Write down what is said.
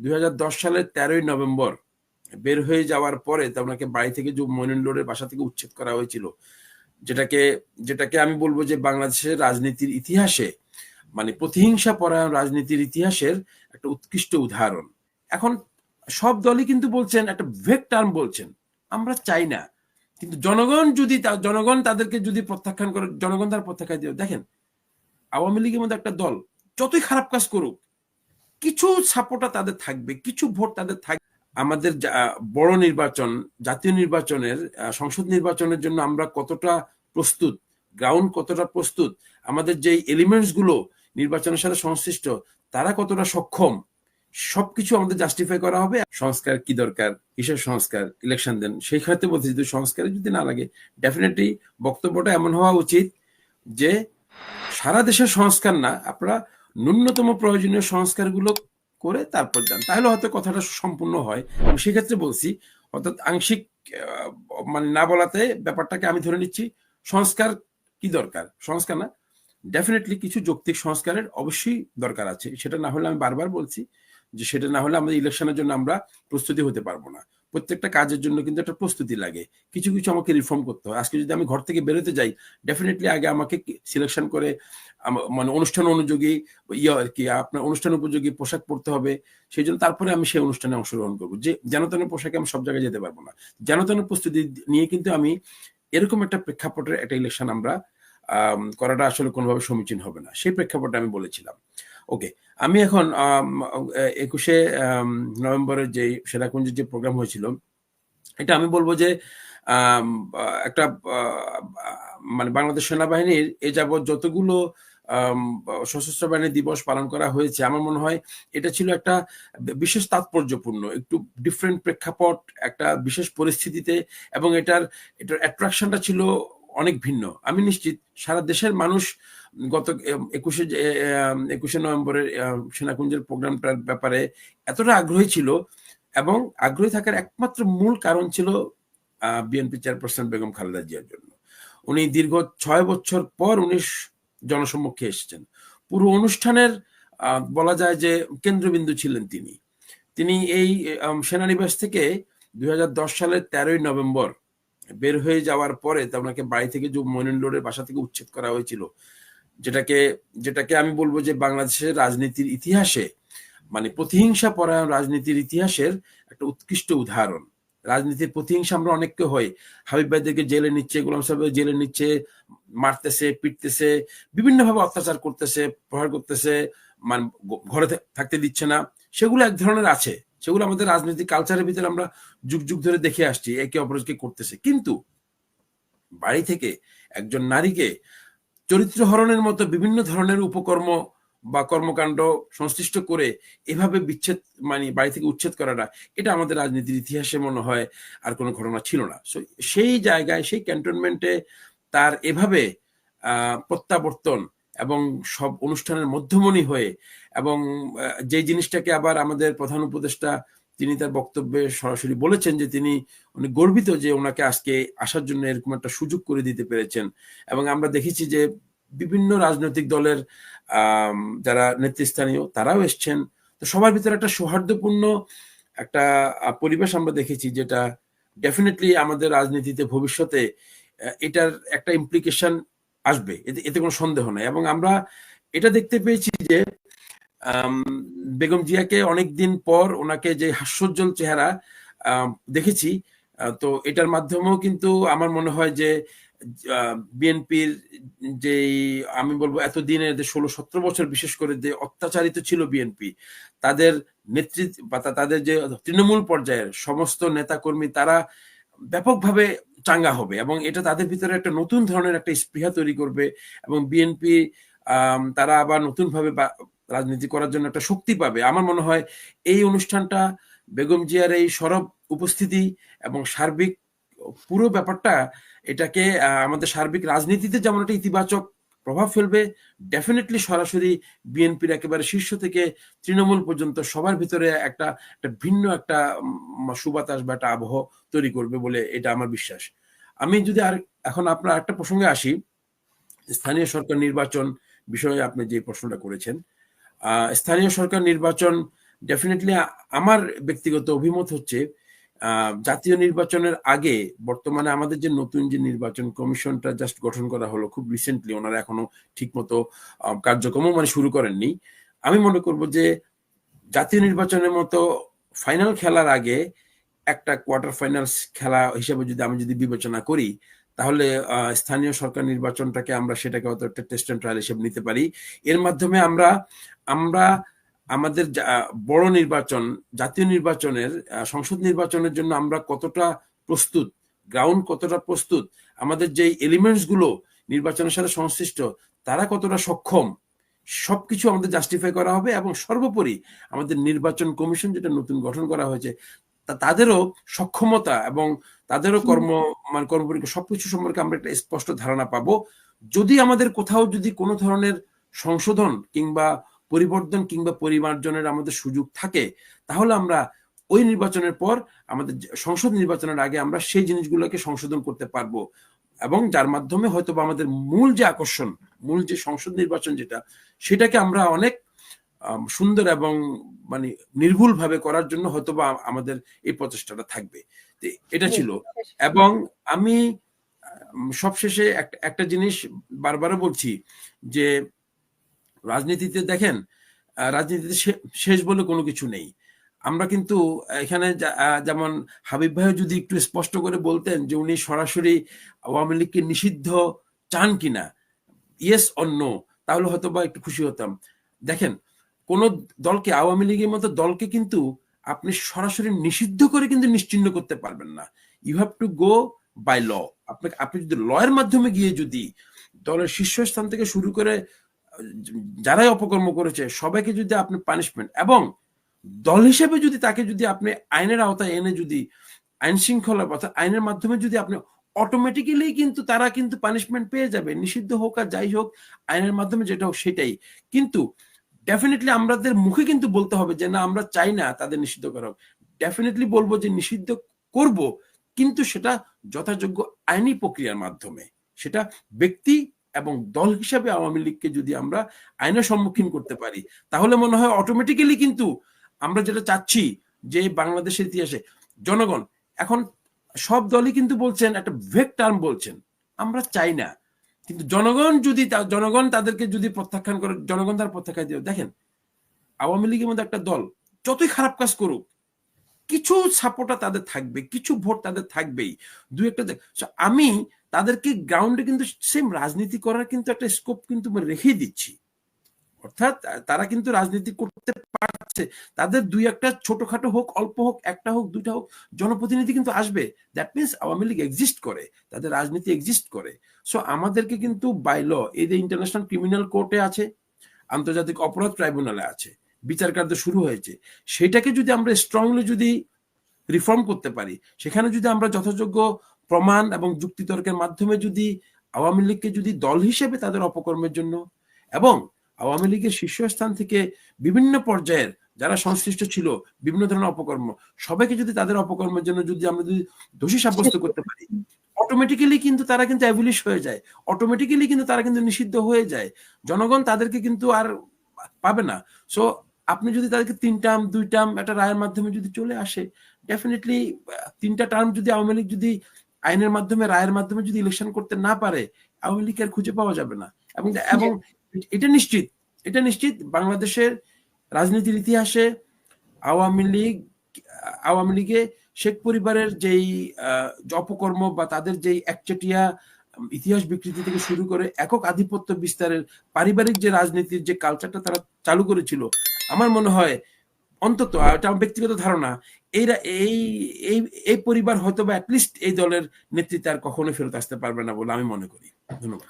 দুই হাজার দশ সালের তেরোই নভেম্বর বের হয়ে যাওয়ার পরে ওনাকে বাড়ি থেকে যে মইনুল বাসা থেকে উচ্ছেদ করা হয়েছিল, যেটাকে যেটাকে আমি বলব যে বাংলাদেশের রাজনীতির ইতিহাসে মানে প্রতিহিংসা পরায়ণ রাজনীতির ইতিহাসের একটা উৎকৃষ্ট উদাহরণ। এখন সব দলই কিন্তু বলছেন, একটা ভেক টার্ম বলছেন, আমরা চাই না। কিন্তু জনগণ যদি জনগণ তাদেরকে যদি প্রত্যাখ্যান করে, জনগণ তার প্রত্যাখ্যান দিয়ে, দেখেন, আওয়ামী লীগের মধ্যে একটা দল যতই খারাপ কাজ করুক কিছু সাপোর্টার তাদের থাকবে, কিছু ভোট তাদের থাকবে আমাদের বড় নির্বাচন, জাতীয় নির্বাচনের সংসদ নির্বাচনের জন্য আমরা কতটা প্রস্তুত গ্রাউন্ড কতটা প্রস্তুত, আমাদের যে এলিমেন্টসগুলো নির্বাচনের সাথে সংশ্লিষ্ট, তারা কতটা সক্ষম, সবকিছু আমাদের জাস্টিফাই করা হবে। সংস্কার কি দরকার, কিসের সংস্কার ইলেকশন দেন, সেই ক্ষেত্রে বলছি, যদি সংস্কারে যদি না লাগে ডেফিনেটলি বক্তব্যটা এমন হওয়া উচিত যে সারা দেশের সংস্কার না, আপনারা ন্যূনতম প্রয়োজনীয় সংস্কারগুলো করে তারপর যান। তাহলে হয়তো কথাটা সম্পূর্ণ হয়। আমি সেক্ষেত্রে বলছি, অর্থাৎ আংশিক মানে না বলাতে ব্যাপারটাকে আমি ধরে নিচ্ছি, সংস্কার কি দরকার? সংস্কার না ডেফিনেটলি কিছু যৌক্তিক সংস্কারের অবশ্যই দরকার আছে। সেটা না হলে আমি বারবার বলছি যে সেটা না হলে আমাদের ইলেকশনের জন্য আমরা প্রস্তুতি হতে পারব না। প্রত্যেকটা কাজের জন্য কিন্তু একটা প্রস্তুতি লাগে। কিছু কিছু আমাকে রিফর্ম করতে হয়। আজকে যদি আমি ঘর থেকে বেরোতে যাই ডেফিনেটলি আগে আমাকে সিলেকশন করে মানে অনুষ্ঠান অনুযোগী ইয়ে আর কি আপনার অনুষ্ঠান উপযোগী পোশাক পরতে হবে। সেই জন্য তারপরে আমি সেই অনুষ্ঠানে অংশগ্রহণ করব। যে যেনতেন পোশাকে আমি সব জায়গায় যেতে পারব না। যেনতেন প্রস্তুতি নিয়ে কিন্তু আমি এরকম একটা প্রেক্ষাপটের একটা ইলেকশন আমরা আম, করাটা আসলে কোনোভাবে সমীচীন হবে না। সেই প্রেক্ষাপটে আমি বলেছিলাম। ওকে আমি এখন একুশে নভেম্বরের যে সেরাকুঞ্জের যে প্রোগ্রাম হয়েছিল, এটা আমি বলব যে একটা মানে বাংলাদেশ সেনাবাহিনীর এ যাবৎ যতগুলো সশস্ত্র বাহিনী দিবস পালন করা হয়েছে, আমার মনে হয় এটা ছিল একটা বিশেষ তাৎপর্যপূর্ণ, একটু ডিফারেন্ট প্রেক্ষাপট, একটা বিশেষ পরিস্থিতিতে, এবং এটার এটার অ্যাট্রাকশনটা ছিল অনেক ভিন্ন। আমি নিশ্চিত সারা দেশের মানুষ গত একুশে একুশে নভেম্বরের সেনাকুঞ্জের প্রোগ্রামটার ব্যাপারে এতটা আগ্রহী ছিল এবং আগ্রহী থাকার একমাত্র মূল কারণ ছিল বিএনপি চেয়ারপারসন বেগম খালেদা জিয়ার জন্য। উনি দীর্ঘ ছয় বছর পর উনি জনসম্মুখে এসেছেন। পুরো অনুষ্ঠানের বলা যায় যে কেন্দ্রবিন্দু ছিলেন তিনি। তিনি এই সেনানিবাস থেকে দুই হাজার দশ সালের তেরোই নভেম্বর বের হয়ে যাওয়ার পরে তা ওনাকে বাড়ি থেকে যে মইনুল লোডের বাসা থেকে উচ্ছেদ করা হয়েছিল, যেটাকে যেটাকে আমি বলব যে বাংলাদেশের রাজনীতির ইতিহাসে মানে প্রতিহিংসা পরায়ণ রাজনীতির ইতিহাসের একটা উৎকৃষ্ট উদাহরণ। রাজনীতির প্রতিহিংসা আমরা অনেককে হয় হাবিব ভাইদেরকে জেলে নিচ্ছে, গোলাম সাহেব জেলে নিচ্ছে, মারতেছে, পিটতেছে, বিভিন্নভাবে অত্যাচার করতেছে, প্রহার করতেছে মানে ঘরে থাকতে দিচ্ছে না। সেগুলো এক ধরনের আছে। সেগুলো আমাদের রাজনৈতিক কালচারের ভিতরে আমরা যুগ যুগ ধরে দেখে আসছি, একে অপরকে করতেছে। কিন্তু বাড়ি থেকে একজন নারীকে চরিত্র হরণের মতো বিভিন্ন ধরনের উপকর্ম বা কর্মকাণ্ড সংশ্লিষ্ট করে এভাবে বিচ্ছেদ মানে বাড়ি থেকে উচ্ছেদ করাটা, এটা আমাদের রাজনীতির ইতিহাসে মনে হয় আর কোনো ঘটনা ছিল না। সেই জায়গায়, সেই ক্যান্টনমেন্টে তার এভাবে প্রত্যাবর্তন এবং সব অনুষ্ঠানের মধ্যমণি হয়ে এবং যে জিনিসটাকে আবার আমাদের প্রধান উপদেষ্টা তিনি তার বক্তব্যে সরাসরি বলেছেন যে তিনি উনি গর্বিত যে ওনাকে আজকে আসার জন্য এরকম একটা সুযোগ করে দিতে পেরেছেন। এবং আমরা দেখেছি যে বিভিন্ন রাজনৈতিক দলের যারা নেতৃস্থানীয় তারাও এসছেন। তো সবার ভিতরে একটা সৌহার্দ্যপূর্ণ একটা পরিবেশ আমরা দেখেছি যেটা ডেফিনেটলি আমাদের রাজনীতিতে ভবিষ্যতে এটার একটা ইমপ্লিকেশন আসবে, এতে এতে কোনো সন্দেহ নাই। এবং আমরা এটা দেখতে পেয়েছি যে বেগম জিয়াকে অনেকদিন পর ওনাকে যে হাস্যোজ্জ্বল চেহারা দেখেছি তো এটার মাধ্যমেও কিন্তু আমার মনে হয় যে বিএনপির যে আমি বলব এতদিনের যে ষোলো সতেরো বছর বিশেষ করে যে অত্যাচারিত ছিল বিএনপি, তাদের নেতৃত্ব বা তাদের যে তৃণমূল পর্যায়ের সমস্ত নেতাকর্মী, তারা ব্যাপকভাবে চাঙ্গা হবে এবং এটা তাদের ভিতরে একটা নতুন ধরনের একটা স্পৃহা তৈরি করবে এবং বিএনপি তারা আবার নতুনভাবে রাজনীতি করার জন্য একটা শক্তি পাবে। আমার মনে হয় এই অনুষ্ঠানটা বেগম জিয়ার এই সরব উপস্থিতি এবং সার্বিক পুরো ব্যাপারটা এটাকে আমাদের সার্বিক রাজনীতিতে যেমন একটা ইতিবাচক প্রভাব ফেলবে। ডেফিনেটলি সরাসরি বিএনপির একেবারে শীর্ষ থেকে তৃণমূল পর্যন্ত সবার ভিতরে একটা একটা ভিন্ন একটা সুবাতাস বা একটা আবহ তৈরি করবে বলে এটা আমার বিশ্বাস। আমি যদি আর এখন আপনার একটা প্রসঙ্গে আসি, স্থানীয় সরকার নির্বাচন বিষয়ে আপনি যে প্রশ্নটা করেছেন স্থানীয় সরকার নির্বাচন ডেফিনেটলি আমার ব্যক্তিগত অভিমত হচ্ছে জাতীয় নির্বাচনের আগে বর্তমানে আমাদের যে নতুন যে নির্বাচন কমিশনটা জাস্ট গঠন করা হলো খুব রিসেন্টলি ওনারা এখনও ঠিকমতো আহ, কার্যক্রমও মানে শুরু করেননি। আমি মনে করব যে জাতীয় নির্বাচনের মতো ফাইনাল খেলার আগে একটা কোয়ার্টার ফাইনাল খেলা হিসেবে যদি আমি যদি বিবেচনা করি তাহলে স্থানীয় সরকার নির্বাচনটাকে আমরা সেটাকে হয়তো একটা টেস্ট অ্যান্ড ট্রায়াল হিসেবে নিতে পারি। এর মাধ্যমে আমরা আমরা আমাদের যা- বড় নির্বাচন জাতীয় নির্বাচনের সংসদ নির্বাচনের জন্য আমরা কতটা প্রস্তুত গ্রাউন্ড কতটা প্রস্তুত আমাদের যে এলিমেন্টসগুলো নির্বাচনের সাথে সংশ্লিষ্ট তারা কতটা সক্ষম সবকিছু আমাদের জাস্টিফাই করা হবে এবং সর্বোপরি আমাদের নির্বাচন কমিশন যেটা নতুন গঠন করা হয়েছে তাদেরও সক্ষমতা এবং তাদেরও কর্ম মানে কর্মপরিকা সবকিছু সম্পর্কে আমরা একটা স্পষ্ট ধারণা পাবো। যদি আমাদের কোথাও যদি কোনো ধরনের সংশোধন কিংবা পরিবর্তন কিংবা পরিমার্জনের আমাদের সুযোগ থাকে, তাহলে আমরা ওই নির্বাচনের পর আমাদের সংসদ নির্বাচনের আগে আমরা সেই জিনিসগুলোকে সংশোধন করতে পারব। এবং যার মাধ্যমে হয়তো বা আমাদের মূল যে আকর্ষণ, মূল যে সংসদ নির্বাচন যেটা, সেটাকে আমরা অনেক সুন্দর এবং মানে নির্ভুল ভাবে করার জন্য হয়তো বা আমাদের এই প্রচেষ্টাটা থাকবে। এটা ছিল। এবং আমি সবশেষে একটা জিনিস বারবারও বলছি যে রাজনীতিতে দেখেন রাজনীতিতে শেষ বলে কোনো কিছু নেই। আমরা কিন্তু এখানে যেমন হাবিব ভাই যদি একটু স্পষ্ট করে বলতেন যে উনি সরাসরি আওয়ামী লীগকে নিষিদ্ধ চান কিনা ইয়েস অন্য তাহলে হয়তো বা একটু খুশি হতাম। দেখেন, কোন দলকে, আওয়ামী লীগের মতো দলকে কিন্তু আপনি সরাসরি নিষিদ্ধ করে কিন্তু নিশ্চিহ্ন করতে পারবেন না। You have to go by law আপনাকে, আপনি যদি লয়ের মাধ্যমে গিয়ে যদি দলের শীর্ষস্থান থেকে শুরু করে যারাই অপকর্ম করেছে, সবাইকে যদি আপনি পানিশমেন্ট এবং দল হিসেবে যদি তাকে যদি আপনি আইনের আওতায় এনে যদি আইন শৃঙ্খলা অর্থাৎ আইনের মাধ্যমে যদি আপনি অটোমেটিক্যালি কিন্তু তারা কিন্তু পানিশমেন্ট পেয়ে যাবে। নিষিদ্ধ হোক আর যাই হোক, আইনের মাধ্যমে যেটা হোক সেটাই। কিন্তু ডেফিনেটলি আমাদের মুখে কিন্তু বলতে হবে যে, না, আমরা চাই না তাদের নিষিদ্ধ করা হোক। ডেফিনেটলি বলব যে, নিষিদ্ধ করব, কিন্তু সেটা যথাযোগ্য আইনি প্রক্রিয়ার মাধ্যমে। সেটা ব্যক্তি এবং দল হিসাবে আওয়ামী লীগকে যদি আমরা আইনের সম্মুখীন করতে পারি, তাহলে মনে হয় অটোমেটিক্যালি কিন্তু আমরা যেটা চাচ্ছি যে বাংলাদেশের ইতিহাসে, জনগণ, এখন সব দলই কিন্তু বলছেন, একটা ভেক টার্ম বলছেন, আমরা চাই না। কিন্তু জনগণ যদি জনগণ তাদেরকে যদি প্রত্যাখ্যান করে, জনগণ তার প্রত্যাখ্যান দিয়ে, দেখেন, আওয়ামী লীগের মধ্যে একটা দল, যতই খারাপ কাজ করুক, কিছু সাপোর্টার তাদের থাকবে, কিছু ভোট তাদের থাকবেই। দু একটা আমি তাদেরকে গ্রাউন্ডে কিন্তু সেম রাজনীতি করার কিন্তু একটা স্কোপ কিন্তু রেখেই দিচ্ছি। অর্থাৎ তারা কিন্তু রাজনীতি করতে পারছে। তাদের দুই একটা ছোটখাটো হোক, অল্প হোক, একটা হোক, দুইটা হোক, জনপ্রতিনিধি কিন্তু আসবে। That means Awami League exist করে, তাদের রাজনীতি এক্সিস্ট করে। সো আমাদেরকে কিন্তু বাই ল এই যে ইন্টারন্যাশনাল ক্রিমিনাল কোর্টে আছে, আন্তর্জাতিক অপরাধ ট্রাইব্যুনালে আছে, বিচার কার্য শুরু হয়েছে, সেটাকে যদি আমরা স্ট্রংলি যদি রিফর্ম করতে পারি, সেখানে যদি আমরা যথাযোগ্য প্রমাণ এবং যুক্তিতর্কের মাধ্যমে যদি আওয়ামী লীগকে যদি দল হিসেবে তাদের অপকর্মের জন্য এবং আওয়ামী লীগের শীর্ষস্থান থেকে বিভিন্ন পর্যায়ের যারা সংশ্লিষ্ট ছিল, বিভিন্ন ধরনের অপকর্ম, সবাইকে যদি তাদের অপকর্মের জন্য যদি আমরা যদি দোষী সাব্যস্ত করতে পারি অটোমেটিক্যালি কিন্তু তারা কিন্তু অ্যাভিলিশ হয়ে যায়। অটোমেটিক্যালি কিন্তু তারা কিন্তু নিষিদ্ধ হয়ে যায়। জনগণ তাদেরকে কিন্তু আর পাবে না। সো আপনি যদি তাদেরকে তিন টার্ম দুই টার্ম একটা রায়ের মাধ্যমে যদি চলে আসে ডেফিনেটলি তিনটা টার্ম যদি আওয়ামী লীগ যদি আইনের মাধ্যমে রায়ের মাধ্যমে যদি ইলেকশন করতে না পারে আওয়ামী লীগ আর খুঁজে পাওয়া যাবে না। এবং এবং এটা নিশ্চিত এটা নিশ্চিত বাংলাদেশের রাজনীতির ইতিহাসে আওয়ামী লীগ আওয়ামী লীগে শেখ পরিবারের যেই অপকর্ম বা তাদের যেই একচেটিয়া ইতিহাস বিকৃতি থেকে শুরু করে একক আধিপত্য বিস্তারের পারিবারিক যে রাজনীতির যে কালচারটা তারা চালু করেছিল আমার মনে হয় অন্তত এটা আমার ব্যক্তিগত ধারণা, এইরা এই এই এই পরিবার হয়তো বা অ্যাটলিস্ট এই দলের নেতৃত্বে আর কখনো ফেরত আসতে পারবে না বলে আমি মনে করি। ধন্যবাদ।